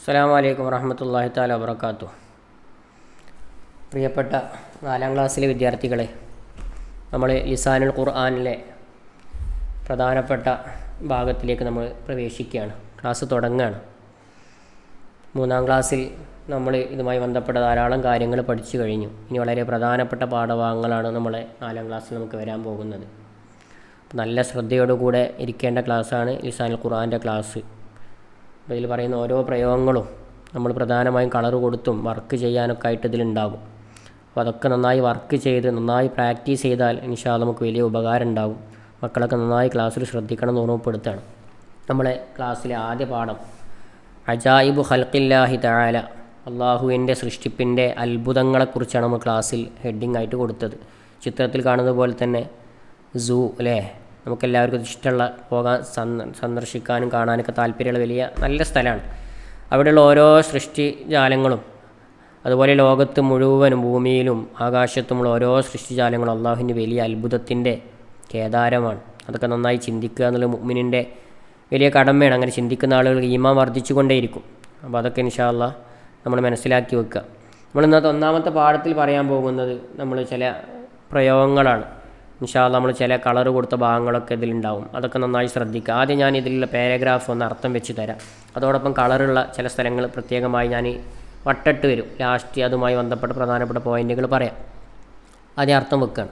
അസ്സാം വലൈക്കും വറഹമത്തല്ലാഹി താല വബർക്കാത്തു പ്രിയപ്പെട്ട നാലാം ക്ലാസ്സിലെ വിദ്യാർത്ഥികളെ നമ്മൾ ഇസാനുൽ ഖുർആാനിലെ പ്രധാനപ്പെട്ട ഭാഗത്തിലേക്ക് നമ്മൾ പ്രവേശിക്കുകയാണ് ക്ലാസ് തുടങ്ങുകയാണ്. മൂന്നാം ക്ലാസ്സിൽ നമ്മൾ ഇതുമായി ബന്ധപ്പെട്ട ധാരാളം കാര്യങ്ങൾ പഠിച്ചു കഴിഞ്ഞു. ഇനി വളരെ പ്രധാനപ്പെട്ട പാഠഭാഗങ്ങളാണ് നമ്മളെ നാലാം ക്ലാസ്സിൽ നമുക്ക് വരാൻ പോകുന്നത്. നല്ല ശ്രദ്ധയോടുകൂടെ ഇരിക്കേണ്ട ക്ലാസ്സാണ് ഇസാനുൽ ഖുർആാന്റെ ക്ലാസ്. ഇതിൽ പറയുന്ന ഓരോ പ്രയോഗങ്ങളും നമ്മൾ പ്രധാനമായും കളർ കൊടുത്തും വർക്ക് ചെയ്യാനൊക്കെ ആയിട്ട് ഇതിലുണ്ടാകും. അപ്പോൾ അതൊക്കെ നന്നായി വർക്ക് ചെയ്ത് നന്നായി പ്രാക്ടീസ് ചെയ്താൽ ഇൻഷാ നമുക്ക് വലിയ ഉപകാരം ഉണ്ടാകും. മക്കളൊക്കെ നന്നായി ക്ലാസ്സിൽ ശ്രദ്ധിക്കണം എന്ന് ഓർമ്മപ്പെടുത്തുകയാണ്. നമ്മളെ ക്ലാസ്സിലെ ആദ്യ പാഠം അജായിബു ഹൽക്കില്ലാഹി തആല അള്ളാഹുവിന്റെ സൃഷ്ടിപ്പിന്റെ അത്ഭുതങ്ങളെക്കുറിച്ചാണ് നമ്മൾ ക്ലാസ്സിൽ ഹെഡിങ് ആയിട്ട് കൊടുത്തത്. ചിത്രത്തിൽ കാണുന്നത് പോലെ തന്നെ സൂ അല്ലേ? നമുക്കെല്ലാവർക്കും ഇഷ്ടമുള്ള പോകാൻ സന്ദ സന്ദർശിക്കാനും കാണാനൊക്കെ താല്പര്യമുള്ള വലിയ നല്ല സ്ഥലമാണ്. അവിടെയുള്ള ഓരോ സൃഷ്ടി ജാലങ്ങളും അതുപോലെ ലോകത്ത് മുഴുവനും ഭൂമിയിലും ആകാശത്തുമുള്ള ഓരോ സൃഷ്ടിജാലങ്ങളും അള്ളാഹുവിന്റെ വലിയ അത്ഭുതത്തിന്റെ കേദാരമാണ്. അതൊക്കെ നന്നായി ചിന്തിക്കുക എന്നുള്ള മുഅ്മിനിന്റെ വലിയ കടമയാണ്. അങ്ങനെ ചിന്തിക്കുന്ന ആളുകൾ ഈമാൻ വർദ്ധിച്ചുകൊണ്ടേയിരിക്കും. അപ്പോൾ അതൊക്കെ ഇൻഷാല്ല നമ്മൾ മനസ്സിലാക്കി വെക്കുക. നമ്മൾ ഇന്നത്തെ ഒന്നാമത്തെ പാഠത്തിൽ പറയാൻ പോകുന്നത് നമ്മൾ ചില പ്രയോഗങ്ങളാണ്. ഇൻഷാല്ല നമ്മൾ ചില കളർ കൊടുത്ത ഭാഗങ്ങളൊക്കെ ഇതിലുണ്ടാവും. അതൊക്കെ നന്നായി ശ്രദ്ധിക്കുക. ആദ്യം ഞാൻ ഇതിലുള്ള പാരഗ്രാഫ് ഒന്ന് അർത്ഥം വെച്ച് തരാം. അതോടൊപ്പം കളറുള്ള ചില സ്ഥലങ്ങൾ പ്രത്യേകമായി ഞാൻ വട്ടിട്ട് വരും. ലാസ്റ്റ് അതുമായി ബന്ധപ്പെട്ട പ്രധാനപ്പെട്ട പോയിന്റുകൾ പറയാം. ആദ്യം അർത്ഥം വെക്കുകയാണ്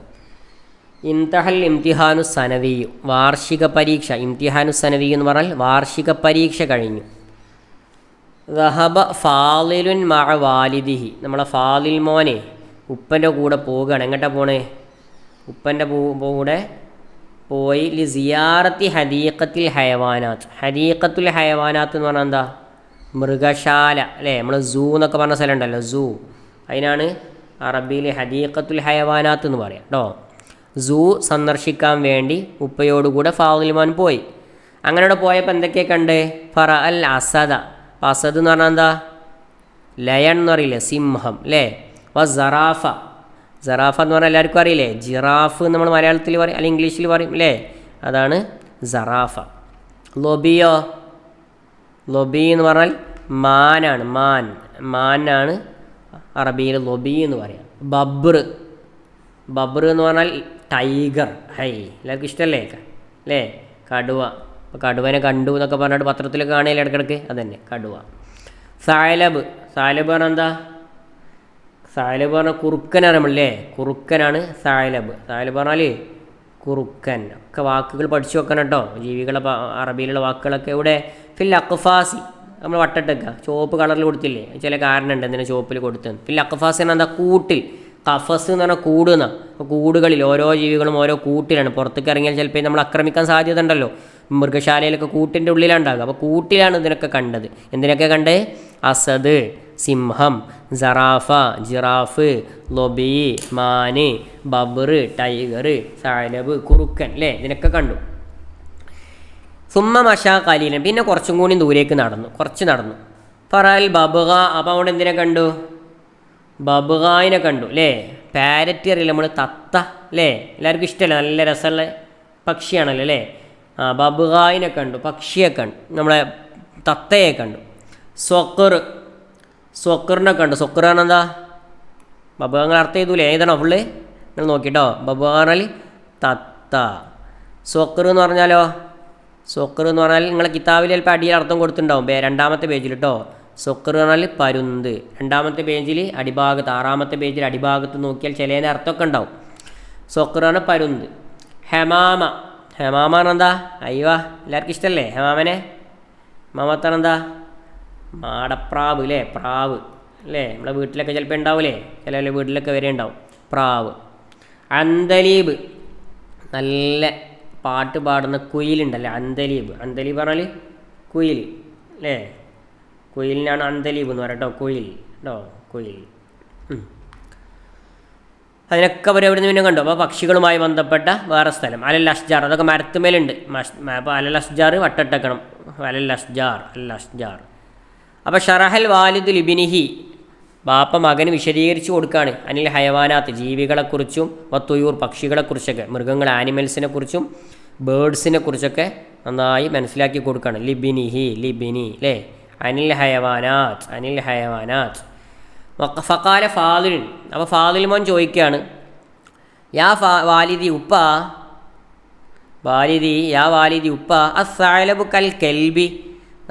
ഇംതഹൽ ഇംതിഹാനു സനവിയു. വാർഷിക പരീക്ഷ. ഇംതിഹാനു സനവിയു എന്ന് പറഞ്ഞാൽ വാർഷിക പരീക്ഷ കഴിഞ്ഞു. റഹബ ഫാലിലുൻ മഴ വാലിദിഹി. നമ്മളെ ഫാലിൽ മോനെ ഉപ്പന്റെ കൂടെ പോവുകയാണ്. എങ്ങോട്ടാണ് പോണേ? ഉപ്പന്റെ കൂടെ പോയി. ലി സിയാറത്തി ഹരീക്കത്തിൽ ഹയവാനാത്ത്. ഹദീഖത്തുൽ ഹയവാനാത്ത് എന്ന് പറഞ്ഞാൽ എന്താ? മൃഗശാല അല്ലേ? നമ്മൾ സൂ എന്നൊക്കെ പറഞ്ഞ സ്ഥലം ഉണ്ടല്ലോ സൂ. അതിനാണ് അറബിയിൽ ഹദീഖത്തുൽ ഹയവാനാത്ത് എന്ന് പറയാം. കേട്ടോ സൂ സന്ദർശിക്കാൻ വേണ്ടി ഉപ്പയോടുകൂടെ ഫാദുൽമാൻ പോയി. അങ്ങനെ അവിടെ പോയപ്പോൾ എന്തൊക്കെ കണ്ട് ഫറ അൽ അസദ. അസദ് എന്ന് പറഞ്ഞാൽ എന്താ? ലയൺ എന്ന് പറയില്ലേ സിംഹം അല്ലേ? വ സറാഫ. സറാഫ എന്ന് പറഞ്ഞാൽ എല്ലാവർക്കും അറിയില്ലേ? ജിറാഫ് നമ്മൾ മലയാളത്തിൽ പറയും അല്ലെങ്കിൽ ഇംഗ്ലീഷിൽ പറയും അല്ലേ അതാണ് സറാഫ ലൊബിയോ ലൊബി എന്ന് പറഞ്ഞാൽ മാനാണ് മാൻ. മാനാണ് അറബിയിൽ ലൊബി എന്ന് പറയാം. ബബ്ർ ബബ്ർ എന്ന് പറഞ്ഞാൽ ടൈഗർ ഹൈ എല്ലാവർക്കും ഇഷ്ടമല്ലേ അല്ലേ കടുവ. അപ്പോൾ കടുവനെ കണ്ടു എന്നൊക്കെ പറഞ്ഞിട്ട് പത്രത്തിലൊക്കെ കാണുകയില്ല ഇടയ്ക്കിടയ്ക്ക്? അതന്നെ കടുവ. സാലബ് സാലബ് പറഞ്ഞാൽ എന്താ? സാലബ് പറഞ്ഞാൽ കുറുക്കനാണ് നമ്മളല്ലേ? കുറുക്കനാണ് സാലബ് സാലബ് പറഞ്ഞാൽ കുറുക്കൻ. ഒക്കെ വാക്കുകൾ പഠിച്ചു വെക്കണം കേട്ടോ. ജീവികളെ അറബിയിലുള്ള വാക്കുകളൊക്കെ. ഇവിടെ ഫിൽ അക്ഫാസി നമ്മൾ വട്ടട്ടൊക്കെ ചുവപ്പ് കളറിൽ കൊടുത്തില്ലേ? ചില കാരണമുണ്ട്. എന്തിനാ ചുവപ്പിൽ കൊടുത്തത് ഫിൽ അക്ഫാസി എന്താ? കൂട്ടിൽ. കഫസ് എന്ന് പറഞ്ഞാൽ കൂട് എന്നാ. അപ്പോൾ കൂടുകളിൽ ഓരോ ജീവികളും ഓരോ കൂട്ടിലാണ്. പുറത്തേക്ക് ഇറങ്ങിയാൽ ചിലപ്പോൾ നമ്മൾ ആക്രമിക്കാൻ സാധ്യത ഉണ്ടല്ലോ. മൃഗശാലയിലൊക്കെ കൂട്ടിന്റെ ഉള്ളിലാണ് ഉണ്ടാകുക അപ്പോൾ കൂട്ടിലാണ് ഇതിനൊക്കെ കണ്ടത്. എന്തിനൊക്കെ കണ്ടത്? അസദ് സിംഹം സറാഫ ജിറാഫ് ലൊബി മാന് ബബർ ടൈഗർ സാലബ് കുറുക്കൻ അല്ലേ ഇതിനൊക്കെ കണ്ടു. സുമ്മ മഷാ കലീലൻ പിന്നെ കുറച്ചും കൂടി ദൂരേക്ക് നടന്നു. കുറച്ച് നടന്നു. ഫറാൽ ബബുക അപ്പോൾ അവിടെ എന്തിനെ കണ്ടു? ബബുകായിനെ കണ്ടു അല്ലേ പാരറ്റ് അറിയില്ല? നമ്മൾ തത്ത അല്ലേ എല്ലാവർക്കും ഇഷ്ടമല്ലേ നല്ല രസമുള്ള പക്ഷിയാണല്ലോ അല്ലേ ആ ബബുകായിനെ കണ്ടു പക്ഷിയെ കണ്ടു. നമ്മളെ തത്തയെ കണ്ടു. സ്വക്കർ സ്വക്കറിനെ കണ്ട്. പറഞ്ഞാൽ എന്താ ബബുഗാങ്ങൾ അർത്ഥം ചെയ്തൂലേ? ഏതാണ് ഫുള്ള് നിങ്ങൾ നോക്കിട്ടോ. ബബുഗ പറഞ്ഞാൽ തത്ത. സ്വക്കർ എന്ന് പറഞ്ഞാലോ? സ്വക്കർ എന്ന് പറഞ്ഞാൽ നിങ്ങളെ കിതാബിൽ ചിലപ്പോൾ അടിയിൽ അർത്ഥം കൊടുത്തിട്ടുണ്ടാവും. രണ്ടാമത്തെ പേജിൽ കേട്ടോ സൊക്കർ പറഞ്ഞാൽ പരുന്ത്. രണ്ടാമത്തെ പേജിൽ അടിഭാഗത്ത് ആറാമത്തെ പേജിൽ അടിഭാഗത്ത് നോക്കിയാൽ ചിലേനെ അർത്ഥമൊക്കെ ഉണ്ടാവും. സൊക്കർ പറഞ്ഞാൽ പരുന്ത്. ഹെമാമ. ഹെമാമ എന്താ? അയ്യോ എല്ലാവർക്കും ഇഷ്ടമല്ലേ ഹെമാമനെ? ഹെമാമത്താണ് എന്താ മാടപ്രാവ് അല്ലേ പ്രാവ്. അല്ലേ? നമ്മുടെ വീട്ടിലൊക്കെ ചിലപ്പോൾ ഉണ്ടാവില്ലേ ചില വീട്ടിലൊക്കെ വരെ ഉണ്ടാവും. പ്രാവ്. അന്തലീബ് നല്ല പാട്ട് പാടുന്ന കുയിലുണ്ടല്ലേ? അന്തലീബ് അന്തലീബ് പറഞ്ഞാൽ കുയിൽ. അല്ലേ? കുയിലിനാണ് അന്തലീബ് എന്ന് പറയാം കേട്ടോ കുയിൽ. കേട്ടോ കുയിൽ. അതിനൊക്കെ അവർ എവിടെ നിന്ന് പിന്നെ കണ്ടു? അപ്പോൾ പക്ഷികളുമായി ബന്ധപ്പെട്ട വേറെ സ്ഥലം. അലൽ അഷ്ജാർ. അതൊക്കെ മരത്തുമേലുണ്ട് അപ്പോൾ അലൽ അഷ്ജാർ വട്ടട്ടക്കണം അലൽ അഷ്ജാർ. അൽ അഷ്ജാർ. അപ്പോൾ ഷറഹൽ വാലിദ് ലിബിനിഹി ബാപ്പ മകന് വിശദീകരിച്ചു കൊടുക്കുകയാണ് അനിൽ ഹയവാനാത്ത് ജീവികളെക്കുറിച്ചും വത്തുയൂർ പക്ഷികളെക്കുറിച്ചൊക്കെ മൃഗങ്ങൾ ആനിമൽസിനെ കുറിച്ചും ബേഡ്സിനെ കുറിച്ചൊക്കെ നന്നായി മനസ്സിലാക്കി കൊടുക്കുകയാണ് ലിബിനിഹി ലിബിനി അല്ലേ അനിൽ ഹയവാനാത്ത് അനിൽ ഹയവാനാത്ത്. ഫക്കാല ഫാദിൽ. അപ്പോൾ ഫാദിൽ മോൻ ചോദിക്കുകയാണ് യാ ഫാ വാലിദി ഉപ്പ? വാലിദി യാ വാലിദി ഉപ്പ? അസാലബു കൽ കെൽബി.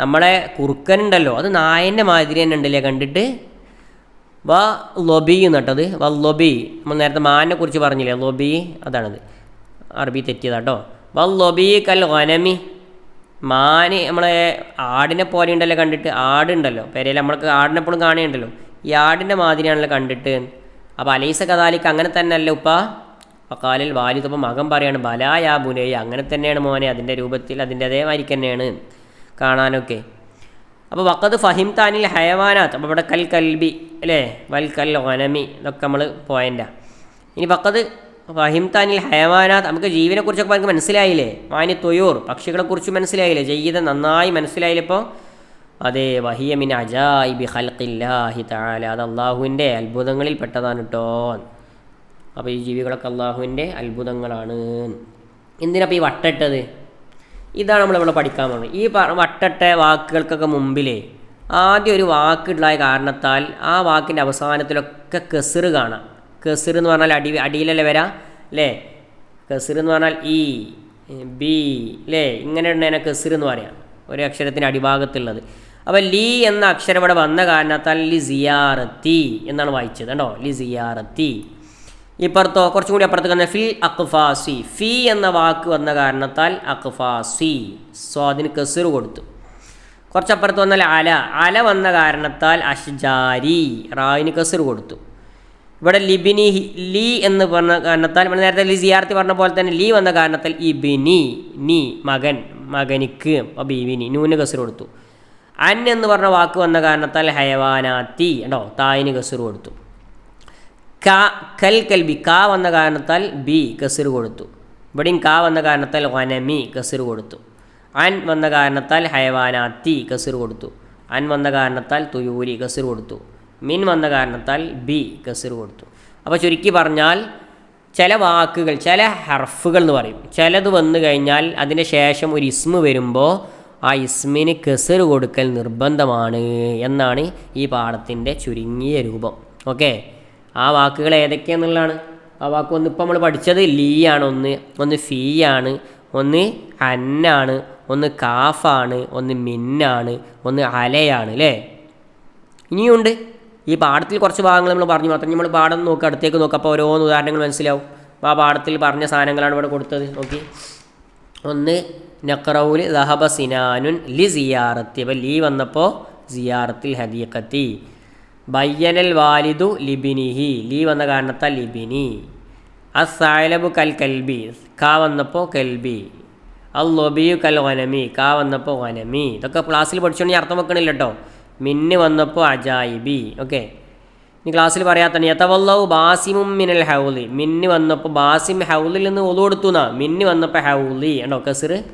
നമ്മളെ കുറുക്കനുണ്ടല്ലോ അത് നായന്റെ മാതിരി തന്നെ ഉണ്ടല്ലേ കണ്ടിട്ട്? വ ലൊബി എന്നിട്ടത് വ ലൊബി. നമ്മൾ നേരത്തെ മാനിനെ കുറിച്ച് പറഞ്ഞില്ലേ ലൊബി? അതാണത്. അറബി തെറ്റിയതാട്ടോ. വ ലൊബി കൽ വനമി മാന് നമ്മളെ ആടിനെ പോലെ ഉണ്ടല്ലോ കണ്ടിട്ട് ആടുണ്ടല്ലോ. പെരയിൽ നമ്മൾക്ക് ആടിനെ എപ്പോഴും കാണുന്നുണ്ടല്ലോ ഈ ആടിന്റെ മാതിരിയാണല്ലോ കണ്ടിട്ട്. അപ്പോൾ അലൈസ കഥാലിക്ക് അങ്ങനെ തന്നെ അല്ല ഉപ്പ വക്കാലിൽ വാലിതപ്പം മകം പറയാണ് ബലായാ ബുനേ അങ്ങനെ തന്നെയാണ് മോനെ അതിന്റെ രൂപത്തിൽ അതിന്റെ അതേമാതിരി തന്നെയാണ്. കാണാനൊക്കെ. അപ്പോൾ വക്കത് ഫഹിം താനിൽ ഹയവാനാത്ത് അപ്പോൾ ഇവിടെ കൽ കൽബി അല്ലേ? വൽ കൽ ഒനമി ഇതൊക്കെ നമ്മൾ പോയിന്റാണ് ഇനി വക്കത് ഫഹിം താനിൽ ഹയവാനാത്ത് നമുക്ക് ജീവനെക്കുറിച്ചൊക്കെ നമുക്ക് മനസ്സിലായില്ലേ? വാനി തൊയൂർ പക്ഷികളെക്കുറിച്ച് മനസ്സിലായില്ലേ? ജയ്യത നന്നായി മനസ്സിലായില്ലേ ഇപ്പോൾ അതെ വഹിയമിൻ അജായിബി ഹൽക്കില്ലാഹി താല അത് അള്ളാഹുവിന്റെ അത്ഭുതങ്ങളിൽ പെട്ടതാണ് കേട്ടോ അപ്പോൾ ഈ ജീവികളൊക്കെ അള്ളാഹുവിന്റെ അത്ഭുതങ്ങളാണ്. എന്തിനപ്പോൾ ഈ വട്ടട്ടത് ഇതാണ് നമ്മൾ ഇവിടെ പഠിക്കാൻ പോകുന്നത് ഈ വട്ടട്ടെ വാക്കുകൾക്കൊക്കെ മുമ്പിലേ ആദ്യം ഒരു വാക്കുണ്ടായ കാരണത്താൽ ആ വാക്കിന്റെ അവസാനത്തിലൊക്കെ കെസിർ കാണാം. കെസിർ എന്ന് പറഞ്ഞാൽ അടി അടിയിലല്ലേ വരാം? അല്ലേ കെസിർ എന്ന് പറഞ്ഞാൽ ഇ ബി അല്ലേ ഇങ്ങനെ ഉണ്ടതിനെ കെസിർ എന്ന് പറയാം. ഒരു അക്ഷരത്തിന്റെ അടിഭാഗത്തുള്ളത്. അപ്പോൾ ലി എന്ന അക്ഷരം ഇവിടെ വന്ന കാരണത്താൽ ലി സിയാറത്തി എന്നാണ് വായിച്ചത്. കേട്ടോ ലി സിയാറത്തി ഇപ്പുറത്തോ കുറച്ചും കൂടി അപ്പുറത്ത് വന്ന ഫിൽ അക്ഫാസി ഫി എന്ന വാക്ക് വന്ന കാരണത്താൽ അക്ഫാസി സോ അതിന് കെസിർ കൊടുത്തു. കുറച്ചപ്പുറത്ത് വന്നാൽ അല. അല വന്ന കാരണത്താൽ അഷ്ജാരി. റായിന് കെസിർ കൊടുത്തു. ഇവിടെ ലിബിനി ലി എന്ന് പറഞ്ഞ കാരണത്താൽ നമ്മൾ നേരത്തെ ലി സിയാർത്തി പറഞ്ഞ പോലെ തന്നെ ലീ വന്ന കാരണത്താൽ ഇബിനി നീ മകൻ മകനിക്ക് അപ്പോൾ ബീവിനി നൂന് കസർ കൊടുത്തു. അൻ എന്ന് പറഞ്ഞ വാക്ക് വന്ന കാരണത്താൽ ഹയവാനാത്തി ഉണ്ടോ തായിന് കസർ കൊടുത്തു. ക കൽ കൽബി കാ വന്ന കാരണത്താൽ ബി കസിർ കൊടുത്തു. ഇവിടെയും കാ വന്ന കാരണത്താൽ വനമി കസിർ കൊടുത്തു. അൻ വന്ന കാരണത്താൽ ഹയവാനാത്തി കസിർ കൊടുത്തു. അൻ വന്ന കാരണത്താൽ തുയൂരി കസിർ കൊടുത്തു. മിൻ വന്ന കാരണത്താൽ ബി കസിർ കൊടുത്തു. അപ്പോൾ ചുരുക്കി പറഞ്ഞാൽ ചില വാക്കുകൾ ചില ഹർഫുകൾ എന്ന് പറയും. ചിലത് വന്നു കഴിഞ്ഞാൽ അതിന് ശേഷം ഒരു ഇസ്മ വരുമ്പോൾ ആ ഇസ്മിന് കെസർ കൊടുക്കൽ നിർബന്ധമാണ് എന്നാണ് ഈ പാഠത്തിന്റെ ചുരുങ്ങിയ രൂപം. ഓക്കെ? ആ വാക്കുകൾ ഏതൊക്കെയാണെന്നുള്ളതാണ് ആ വാക്ക് ഒന്ന് ഇപ്പം നമ്മൾ പഠിച്ചത് ലീ ആണ് ഒന്ന് ഒന്ന് ഫീ ആണ് ഒന്ന് അന്നാണ് ഒന്ന് കാഫാണ് ഒന്ന് മിന്നാണ് ഒന്ന് അലയാണ് അല്ലേ ഇനിയുണ്ട് ഈ പാഠത്തിൽ കുറച്ച് ഭാഗങ്ങൾ നമ്മൾ പറഞ്ഞു. മാത്രം നമ്മൾ പാഠം നോക്കുക അടുത്തേക്ക് നോക്കുക അപ്പോൾ ഓരോന്ന് ഉദാഹരണങ്ങൾ മനസ്സിലാവും. അപ്പോൾ ആ പാഠത്തിൽ പറഞ്ഞ സാധനങ്ങളാണ് ഇവിടെ കൊടുത്തത്. നോക്കി. ഒന്ന് നക്രൗൽ ദഹബ സിനാനുൻ ലി സിയാറത്തി. അപ്പോൾ ലീ വന്നപ്പോൾ സിയാറത്തിൽ ഹദീഖത്തി ബയ്യനൽ വാലിദു ലിബിനിഹി. ലീ വന്ന കാരണത്താൽ ലിബിനി. അസായലബു കൽ കൽബി. കാ വന്നപ്പോൾ കൽബി. അൽ ലൊബിയു കൽ വനമി കാ വന്നപ്പോൾ വനമി ഇതൊക്കെ ക്ലാസ്സിൽ പഠിച്ചുകൊണ്ട് അർത്ഥം വെക്കണില്ല കേട്ടോ മിന്ന് വന്നപ്പോൾ അജായിബി. ഓക്കെ. ഇനി ക്ലാസ്സിൽ പറയാത്ത യഥവല്ലവ് ബാസിമും മിനൽ ഹൗലി. മിന്ന് വന്നപ്പോൾ ബാസിം ഹൗലിൽ നിന്ന് ഒതു കൊടുത്തു എന്നാ. മിന്ന് വന്നപ്പോൾ ഹൗലി. ഉണ്ടോ കസിർ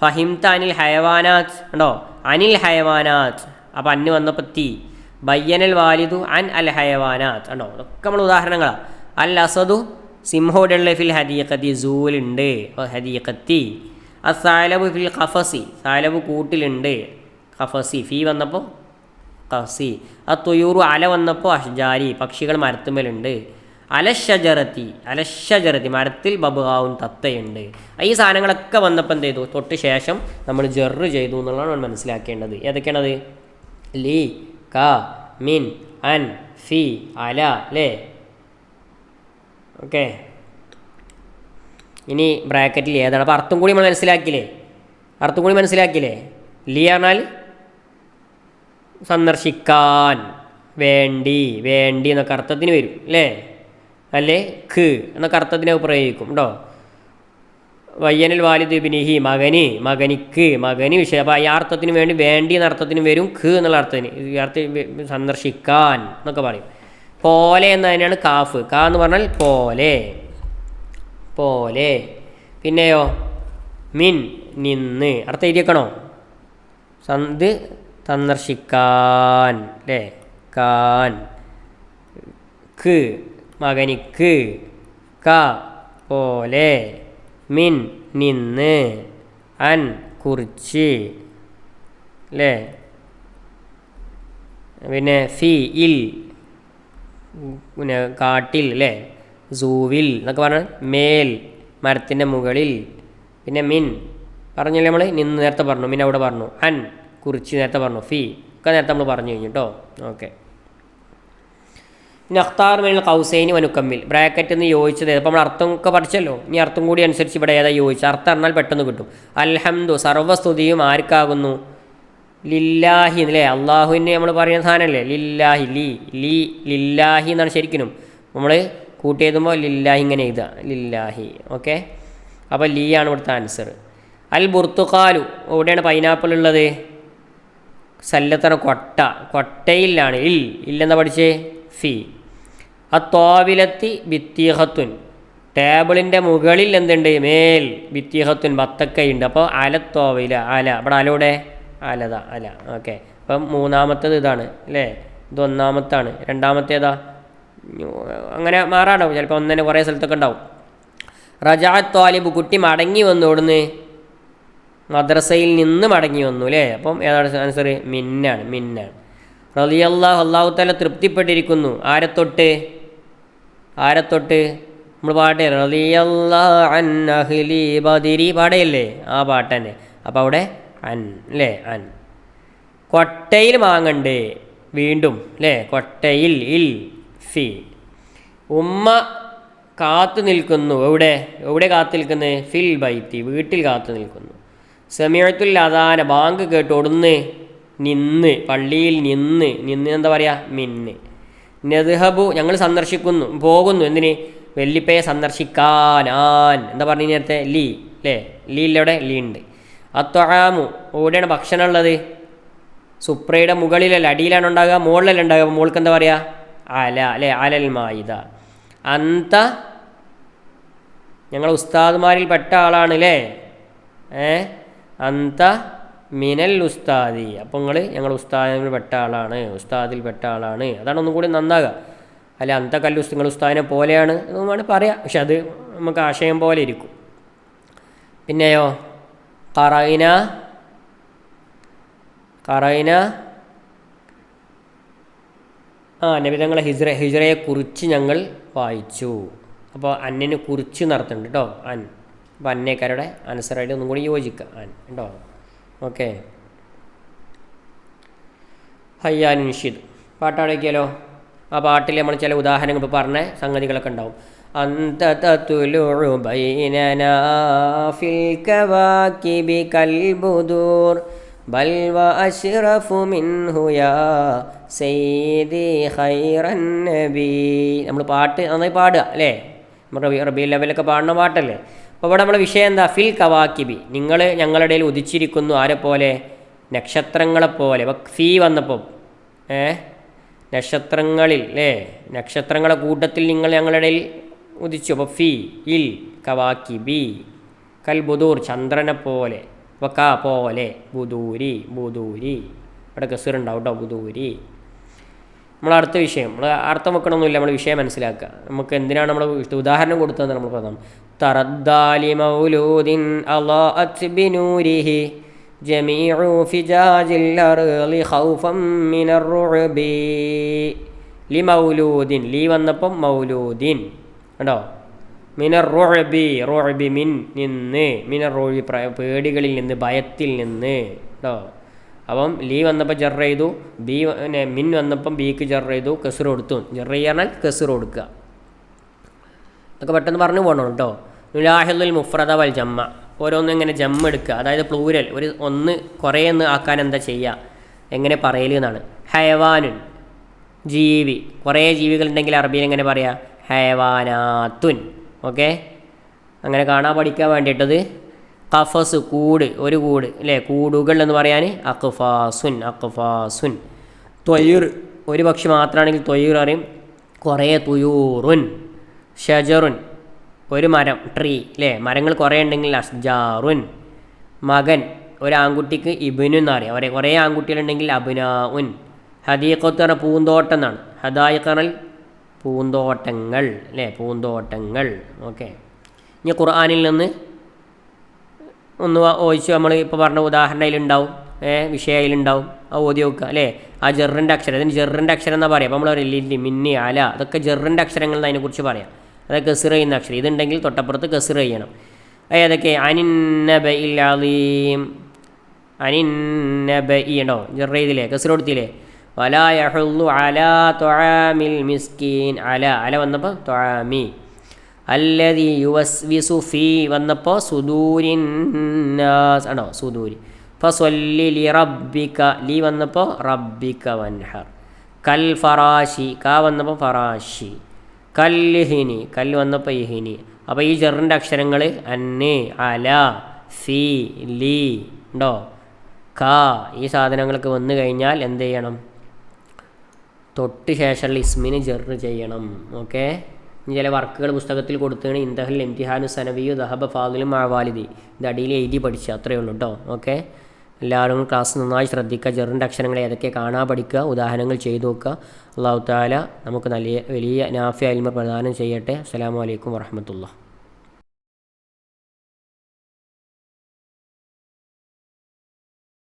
ഫഹിംത അനിൽ ഹയവാനാത്ത് ഉണ്ടോ അനിൽ ഹയവാനാത്ത് അപ്പം അന്ന് വന്നപ്പോൾ തീ. ബയ്യനൽ വാലിദു അൻ അൽ ഹയവാനാത്ത് ഉണ്ടോ ഇതൊക്കെ നമ്മൾ ഉദാഹരണങ്ങളാണ് അൽ അസദു സിംഹോടുള്ള ഫിൽ ഹദീഖത്തി സൂലുണ്ട്. ഹദീഖത്തി. അസാലബ് ഫിൽ ഖഫസി. സാലബ് കൂട്ടിലുണ്ട്. ഖഫസി. ഫീ വന്നപ്പോൾ ഖഫസി. ആ തൊയൂറു അല വന്നപ്പോൾ അഷ്ജാരി. പക്ഷികൾ മരത്തുമ്മലുണ്ട്. അലഷജറത്തി അലഷജറത്തി മരത്തിൽ ബബുഹാവും തത്തയുണ്ട്. ഈ സാധനങ്ങളൊക്കെ വന്നപ്പോൾ എന്ത് ചെയ്തു? തൊട്ട് ശേഷം നമ്മൾ ജെറ് ചെയ്തു എന്നുള്ളതാണ് മനസ്സിലാക്കേണ്ടത്. ഏതൊക്കെയാണത്? ലീ. ക മിൻ അൻ ഫി അല അല്ലേ ഓക്കെ ഇനി ബ്രാക്കറ്റിൽ ഏതാണ്? അപ്പോൾ അർത്ഥം കൂടി നമ്മൾ മനസ്സിലാക്കിയില്ലേ? അർത്ഥം കൂടി മനസ്സിലാക്കിയില്ലേ? ലി പറഞ്ഞാൽ സന്ദർശിക്കാൻ വേണ്ടി വേണ്ടി എന്നൊക്കെ അർത്ഥത്തിന് വരും അല്ലേ അല്ലേ? ഖ് എന്നൊക്കെ അർത്ഥത്തിന് അത് പ്രയോഗിക്കും കേട്ടോ വയ്യനൽ വാലിദ് ബിനിഹി മകന് മകനിക്ക് മകന് വിഷയം. അപ്പോൾ ഈ അർത്ഥത്തിന് വേണ്ടി വേണ്ടി എന്ന അർത്ഥത്തിന് വരും ഖ് എന്നുള്ള അർത്ഥത്തിന്. അർത്ഥം സന്ദർശിക്കാൻ എന്നൊക്കെ പറയും. പോലെ എന്നതിനാണ് കാഫ്. കാ എന്ന് പറഞ്ഞാൽ പോലെ. പോലെ. പിന്നെയോ? മിൻ നിന്ന്. അർത്ഥം എഴുതിയേക്കണോ സന്ത് സന്ദർശിക്കാൻ അല്ലേ? കാൻ. ഖ് മകനിക്ക്. ക പോലെ. മിൻ നിന്ന്. അൻ കുറിച്ച്. അല്ലേ പിന്നെ ഫി ഇൽ. പിന്നെ കാട്ടിൽ അല്ലേ സൂവിൽ എന്നൊക്കെ പറഞ്ഞാൽ മേൽ മരത്തിന്റെ മുകളിൽ. പിന്നെ മിൻ. പറഞ്ഞില്ലേ നമ്മൾ നിന്ന് നേരത്തെ പറഞ്ഞു മിൻ അവിടെ പറഞ്ഞു. അൻ കുറിച്ച് നേരത്തെ പറഞ്ഞു ഫി. ഒക്കെ നേരത്തെ നമ്മൾ പറഞ്ഞു കഴിഞ്ഞു കേട്ടോ ഓക്കെ. ഇനി അഖ്താർ മേൽ കൗസൈനി വനുക്കമ്മിൽ ബ്രാക്കറ്റ് എന്ന് യോജിച്ചത് അപ്പോൾ നമ്മൾ അർത്ഥം ഒക്കെ പഠിച്ചല്ലോ. ഇനി അർത്ഥം കൂടി അനുസരിച്ച് ഇവിടെ ഏതാ യോജിച്ച അർത്ഥം അറിഞ്ഞാൽ പെട്ടെന്ന് കിട്ടും. അൽഹംദു സർവസ്തുതിയും ആർക്കാകുന്നു? ലില്ലാഹി അല്ലേ അള്ളാഹുവിനെ നമ്മൾ പറയുന്ന സാധനമല്ലേ ലില്ലാഹി ലി ലി ലില്ലാഹി എന്നാണ് ശരിക്കും നമ്മൾ കൂട്ടിയെഴുതുമ്പോൾ ലില്ലാഹി ഇങ്ങനെ എഴുതുക ലില്ലാഹി ഓക്കെ? അപ്പോൾ ലീ ആണ് ഇവിടുത്തെ ആൻസർ അൽ ബുർത്തുഖാലു എവിടെയാണ് പൈനാപ്പിൾ ഉള്ളത്? സല്ലത്തറ കൊട്ട. കൊട്ടയിലാണ്. ഇൽ ഇല്ലെന്നാ പഠിച്ചേ? ഫി. അത്തോവിലത്തി ഭിത്തീഹത്തുൻ ടേബിളിന്റെ മുകളിൽ എന്തുണ്ട്? മേൽ ഭിത്തീഹത്തുൻ ബത്തക്കയുണ്ട് അപ്പോൾ അലത്തോവില അല. ഇവിടെ അലൂടെ അലത അല ഓക്കെ. അപ്പം മൂന്നാമത്തേത് ഇതാണ് അല്ലേ? ഇത് ഒന്നാമത്താണ്. രണ്ടാമത്തേതാ? അങ്ങനെ മാറാണ്ടാവും. ചിലപ്പോൾ ഒന്നിനെ കുറേ സ്ഥലത്തൊക്കെ ഉണ്ടാവും. റജാ ത്വാലിബ് കുട്ടി മടങ്ങി വന്നു ഇവിടുന്ന് മദ്രസയിൽ നിന്ന് മടങ്ങി വന്നു അല്ലേ? അപ്പം ഏതാണ് ആൻസർ മിന്നാണ് മിന്നാണ്. റലിയല്ലാഹു അള്ളാഹു തല തൃപ്തിപ്പെട്ടിരിക്കുന്നു. ആരെ തൊട്ട്? ആരെ തൊട്ട്? നമ്മൾ പാട്ടേ അൻ ബദിരി. പാടയല്ലേ? ആ പാട്ട് തന്നെ. അപ്പോൾ അവിടെ അൻ അല്ലേ അൻ. കൊട്ടയിൽ മാങ്ങണ്ട്. വീണ്ടും അല്ലേ കൊട്ടയിൽ ഇൽ ഫി ഉമ്മ കാത്തു നിൽക്കുന്നു. എവിടെ? എവിടെ കാത്തു നിൽക്കുന്നത് ഫിൽ ബൈത്തി. വീട്ടിൽ കാത്തു നിൽക്കുന്നു. സമയത്തിൽ അദാന. ബാങ്ക് കേട്ട് ഒടുന്ന് നിന്ന്. പള്ളിയിൽ നിന്ന്. നിന്ന് എന്താ പറയുക മിന്ന്. നെദ്ഹബു ഞങ്ങൾ സന്ദർശിക്കുന്നു പോകുന്നു. എന്തിന്? വെല്ലിപ്പയെ സന്ദർശിക്കാൻ ആൻ എന്താ പറഞ്ഞു നേരത്തെ? ലീ അല്ലേ ലീ ഇല്ലവിടെ ലീ ഉണ്ട്. അത്തൊഴാമു എവിടെയാണ് ഭക്ഷണം ഉള്ളത്? സുപ്രയുടെ മുകളിലല്ല അടിയിലാണ് ഉണ്ടാകുക മുകളിലല്ല ഉണ്ടാകുക മോൾക്ക് എന്താ പറയുക അല അല്ലേ അലൽ മായിദ. അന്ത ഞങ്ങൾ ഉസ്താദ്മാരിൽ പെട്ട ആളാണ് അല്ലേ ഏ? അന്ത മിനൽ ഉസ്താദി. അപ്പോൾ നിങ്ങൾ ഞങ്ങൾ ഉസ്താദിൽ പെട്ട ആളാണ് ഉസ്താദിൽ പെട്ട ആളാണ്. അതാണ് ഒന്നും കൂടി നന്നാകുക അല്ല അന്ത കല്ല് നിങ്ങൾ ഉസ്താദിനെ പോലെയാണ് എന്ന് വേണമെങ്കിൽ പറയാം. പക്ഷെ അത് നമുക്ക് ആശയം പോലെ ഇരിക്കും. പിന്നെയോ? കറൈന കറൈന ആ നബിതങ്ങളെ ഹിജ്ര ഹിജ്രയെ കുറിച്ച് ഞങ്ങൾ വായിച്ചു. അപ്പോൾ അന്നിനെ കുറിച്ച് നടത്തുന്നുണ്ട് കേട്ടോ അൻ. അപ്പോൾ അന്നേക്കാരുടെ ആൻസറായിട്ട് ഒന്നും കൂടി യോജിക്കുക അൻ. കേട്ടോ ഓക്കെ ഹയ്യാൻ നിഷിദ് പാട്ടാടക്കിയാലോ ആ പാട്ടിൽ നമ്മൾ ചില ഉദാഹരണങ്ങൾ ഇപ്പോൾ പറഞ്ഞ സംഗതികളൊക്കെ ഉണ്ടാവും أنت تطلع بيننا في الكواكب كالبدور بل وأشرف منه يا سيدي خير النبي നമ്മൾ പാട്ട് നന്നായി പാടുക അല്ലേ നമ്മൾ റബി റബി ലെവലൊക്കെ പാടുന്ന പാട്ടല്ലേ അപ്പോൾ ഇവിടെ നമ്മുടെ വിഷയം എന്താ? ഫിൽ കവാക്കിബി നിങ്ങൾ ഞങ്ങളുടെ ഇടയിൽ ഉദിച്ചിരിക്കുന്നു ആരെ പോലെ? നക്ഷത്രങ്ങളെപ്പോലെ ഇപ്പോൾ ഫീ വന്നപ്പോൾ ഏ? നക്ഷത്രങ്ങളിൽ അല്ലേ നക്ഷത്രങ്ങളുടെ കൂട്ടത്തിൽ നിങ്ങൾ ഞങ്ങളുടെ ഇടയിൽ ഉദിച്ചു. അപ്പോൾ ഫി ഇൽ കവാക്കി ബി കൽ ബുദൂർ ചന്ദ്രനെ പോലെ. അപ്പോൾ ക പോലെ ബുദൂരി ബുദൂരി. ഇവിടെ കസീറുണ്ടാവും കേട്ടോ ബുദൂരി. നമ്മൾ അടുത്ത വിഷയം നമ്മൾ അർത്ഥം വെക്കണമെന്നില്ല നമ്മൾ വിഷയം മനസ്സിലാക്കുക നമുക്ക് എന്തിനാണ് നമ്മൾ ഉദാഹരണം കൊടുത്തത് നമ്മൾ പറഞ്ഞു തറദ്ദാലി മൗലൂദിൻ അള്ളാഅത്ത് ബിനൂരിഹി جميع فجاج الأرض خوفا من الرعب ലിമൗലൂദിൻ ലീ വന്നപ്പം മൗലൂദിൻ കണ്ടോ മിനർ റോഴബി റോഴബി മിൻ നിന്ന് മിനർ റോഴി പേടികളിൽ നിന്ന് ഭയത്തിൽ നിന്ന് കേട്ടോ അപ്പം ലീ വന്നപ്പോൾ ജർ ചെയ്തു ബി പിന്നെ മിൻ വന്നപ്പം ബിക്ക് ജർ ചെയ്തു കെസർ കൊടുത്തു ജർ ചെയ്യാനാൽ കെസർ കൊടുക്കുക അതൊക്കെ പെട്ടെന്ന് പറഞ്ഞു പോകണം കേട്ടോ. നുലാഹിദുൽ മുഫ്രദ വൽ ജമ്മ. ഓരോന്നും ഇങ്ങനെ ജമ്മ എടുക്കുക. അതായത് പ്ലൂരൽ ഒരു ഒന്ന് കുറേ ഒന്ന് ആക്കാൻ എന്താ ചെയ്യുക എങ്ങനെ പറയൽ എന്നാണ്. ഹയവാനുൻ. ജീവി. കുറേ ജീവികൾ ഉണ്ടെങ്കിൽ അറബിയിൽ എങ്ങനെ പറയാം? ഹയവാനാത്തുൻ. ഓക്കെ? അങ്ങനെ കാണാൻ പഠിക്കാൻ വേണ്ടിയിട്ടത് കഫസ് കൂട് ഒരു കൂട് അല്ലേ? കൂടുകൾ എന്ന് പറയാൻ അക്ഫാസുൻ അക്ഫാസുൻ തൊയ്യുർ ഒരു പക്ഷി മാത്രമാണെങ്കിൽ തൊയ്യുർ അറിയും കുറേ തുയൂറുൻ ഷജറുൻ ഒരു മരം ട്രീ അല്ലേ? മരങ്ങൾ കുറേ ഉണ്ടെങ്കിൽ അസ്ജാറുൻ മകൻ ഒരു ആൺകുട്ടിക്ക് ഇബിനു എന്നറിയാം ഒരേ കുറേ ആൺകുട്ടികളുണ്ടെങ്കിൽ അബുനാഉൻ. ഹദീഖത്ത് പറഞ്ഞാൽ പൂന്തോട്ടം എന്നാണ്. ഹദായിക്കറൽ പൂന്തോട്ടങ്ങൾ അല്ലേ? പൂന്തോട്ടങ്ങൾ. ഓക്കെ. ഇനി ഖുർആാനിൽ നിന്ന് ഒന്ന് ഓദിച്ചു നമ്മൾ ഇപ്പോൾ പറഞ്ഞ ഉദാഹരണയിലുണ്ടാവും. ഏഹ് വിഷയം അതിലുണ്ടാവും ആ ഓതി നോക്കുക അല്ലേ? ആ ജെറിന്റെ അക്ഷരം. അതിന് ജെറിന്റെ അക്ഷരം എന്നാ പറയാം? അപ്പോൾ നമ്മൾ ലില്ലി മിന്നി അല. അതൊക്കെ ജെറിന്റെ അക്ഷരങ്ങൾ അതിനെക്കുറിച്ച് പറയാം. അതൊക്കെ കെസിർ ചെയ്യുന്ന അക്ഷരം. ഇതുണ്ടെങ്കിൽ തൊട്ടപ്പുറത്ത് കെസിർ ചെയ്യണം. ഏതൊക്കെ? അനിന്നബ അനിന്നബ ഉണ്ടോ? ജെറ ചെയ്തില്ലേ? കെസിർ കൊടുത്തില്ലേ? വലാ അലാ തൊഴാമിൽ മിസ്കീൻ. അല. അല വന്നപ്പോൾ തൊഴാമി അല്ലതി യുവസ്വിസു ഫീ വന്നപ്പോൾ സുദൂരിന്നാസ്. ആണോ? സുദൂരി. ഫസ്വല്ലി ലി റബ്ബിക. ലി വന്നപ്പോൾ റബ്ബിക വൻഹർ. കൽ ഫറാഷി കാ വന്നപ്പോൾ ഫറാഷി കല്ലിഹിനി കല്ല് വന്നപ്പോൾ ഇഹിനി. അപ്പോൾ ഈ ജെറിന്റെ അക്ഷരങ്ങൾ അന്ന് അല ഫി ലി ഉണ്ടോ? ക ഈ സാധനങ്ങളൊക്കെ വന്നു കഴിഞ്ഞാൽ എന്ത് ചെയ്യണം? തൊട്ട് ശേഷമുള്ള ഇസ്മിന് ജെറ് ചെയ്യണം. ഓക്കെ? ചില വർക്കുകൾ പുസ്തകത്തിൽ കൊടുത്താണ് ഇന്തഹൽ ഇംതിഹാനു സനവിയു ദഹബ ഫാദിലും ആവാലിദി ഇത് അടിയിൽ എഴുതി പഠിച്ചു അത്രയേ ഉള്ളൂ കേട്ടോ ഓക്കെ? എല്ലാവരും ക്ലാസ് നന്നായി ശ്രദ്ധിക്കുക. ജെറിന്റെ അക്ഷരങ്ങൾ ഏതൊക്കെ കാണാൻ പഠിക്കുക ഉദാഹരണങ്ങൾ ചെയ്തു നോക്കുക. അള്ളാഹു താല നമുക്ക് നല്ല വലിയ നാഫി അൽമ പ്രദാനം ചെയ്യട്ടെ. അസ്സലാമു അലൈക്കും വറഹമത്തുള്ള